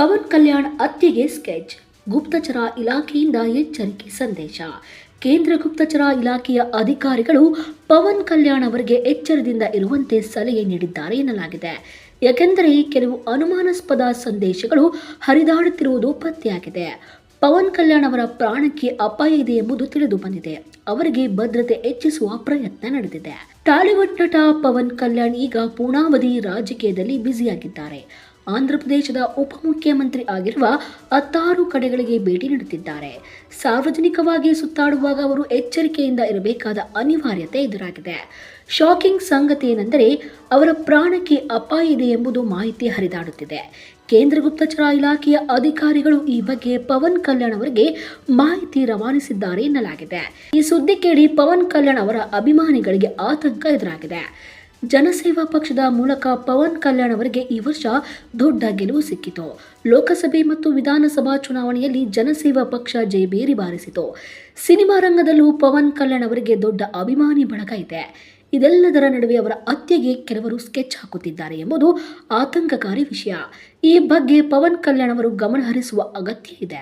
ಪವನ್ ಕಲ್ಯಾಣ್ ಹತ್ಯೆಗೆ ಸ್ಕೆಚ್. ಗುಪ್ತಚರ ಇಲಾಖೆಯಿಂದ ಎಚ್ಚರಿಕೆ ಸಂದೇಶ. ಕೇಂದ್ರ ಗುಪ್ತಚರ ಇಲಾಖೆಯ ಅಧಿಕಾರಿಗಳು ಪವನ್ ಕಲ್ಯಾಣ್ ಅವರಿಗೆ ಎಚ್ಚರದಿಂದ ಇರುವಂತೆ ಸಲಹೆ ನೀಡಿದ್ದಾರೆ ಎನ್ನಲಾಗಿದೆ. ಯಾಕೆಂದರೆ ಕೆಲವು ಅನುಮಾನಾಸ್ಪದ ಸಂದೇಶಗಳು ಹರಿದಾಡುತ್ತಿರುವುದು ಪತ್ತೆಯಾಗಿದೆ. ಪವನ್ ಕಲ್ಯಾಣ್ ಅವರ ಪ್ರಾಣಕ್ಕೆ ಅಪಾಯ ಇದೆ ಎಂಬುದು ತಿಳಿದು ಬಂದಿದೆ. ಅವರಿಗೆ ಭದ್ರತೆ ಹೆಚ್ಚಿಸುವ ಪ್ರಯತ್ನ ನಡೆದಿದೆ. ಟಾಲಿವುಡ್ ನಟ ಪವನ್ ಕಲ್ಯಾಣ್ ಈಗ ಪೂರ್ಣಾವಧಿ ರಾಜಕೀಯದಲ್ಲಿ ಬ್ಯುಸಿಯಾಗಿದ್ದಾರೆ. ಆಂಧ್ರಪ್ರದೇಶದ ಉಪಮುಖ್ಯಮಂತ್ರಿ ಆಗಿರುವ ಹತ್ತಾರು ಕಡೆಗಳಿಗೆ ಭೇಟಿ ನೀಡುತ್ತಿದ್ದಾರೆ. ಸಾರ್ವಜನಿಕವಾಗಿ ಸುತ್ತಾಡುವಾಗ ಅವರು ಎಚ್ಚರಿಕೆಯಿಂದ ಇರಬೇಕಾದ ಅನಿವಾರ್ಯತೆ ಎದುರಾಗಿದೆ. ಶಾಕಿಂಗ್ ಸಂಗತಿ ಏನೆಂದರೆ, ಅವರ ಪ್ರಾಣಕ್ಕೆ ಅಪಾಯ ಇದೆ ಎಂಬುದು ಮಾಹಿತಿ ಹರಿದಾಡುತ್ತಿದೆ. ಕೇಂದ್ರ ಗುಪ್ತಚರ ಇಲಾಖೆಯ ಅಧಿಕಾರಿಗಳು ಈ ಬಗ್ಗೆ ಪವನ್ ಕಲ್ಯಾಣ್ ಅವರಿಗೆ ಮಾಹಿತಿ ರವಾನಿಸಿದ್ದಾರೆ ಎನ್ನಲಾಗಿದೆ. ಈ ಸುದ್ದಿ ಕೇಳಿ ಪವನ್ ಕಲ್ಯಾಣ್ ಅವರ ಅಭಿಮಾನಿಗಳಿಗೆ ಆತಂಕ ಎದುರಾಗಿದೆ ಜನಸೇವಾ ಪಕ್ಷದ ಮೂಲಕ ಪವನ್ ಕಲ್ಯಾಣ್ ಅವರಿಗೆ ಈ ವರ್ಷ ದೊಡ್ಡ ಗೆಲುವು ಸಿಕ್ಕಿತು. ಲೋಕಸಭೆ ಮತ್ತು ವಿಧಾನಸಭಾ ಚುನಾವಣೆಯಲ್ಲಿ ಜನಸೇವಾ ಪಕ್ಷ ಜಯಬೇರಿ ಬಾರಿಸಿತು. ಸಿನಿಮಾ ರಂಗದಲ್ಲೂ ಪವನ್ ಕಲ್ಯಾಣ್ ಅವರಿಗೆ ದೊಡ್ಡ ಅಭಿಮಾನಿ ಬಳಗ ಇದೆ. ಇದೆಲ್ಲದರ ನಡುವೆ ಅವರ ಹತ್ಯೆಗೆ ಕೆಲವರು ಸ್ಕೆಚ್ ಹಾಕುತ್ತಿದ್ದಾರೆ ಎಂಬುದು ಆತಂಕಕಾರಿ ವಿಷಯ. ಈ ಬಗ್ಗೆ ಪವನ್ ಕಲ್ಯಾಣ್ ಅವರು ಗಮನ ಹರಿಸುವ ಅಗತ್ಯ ಇದೆ.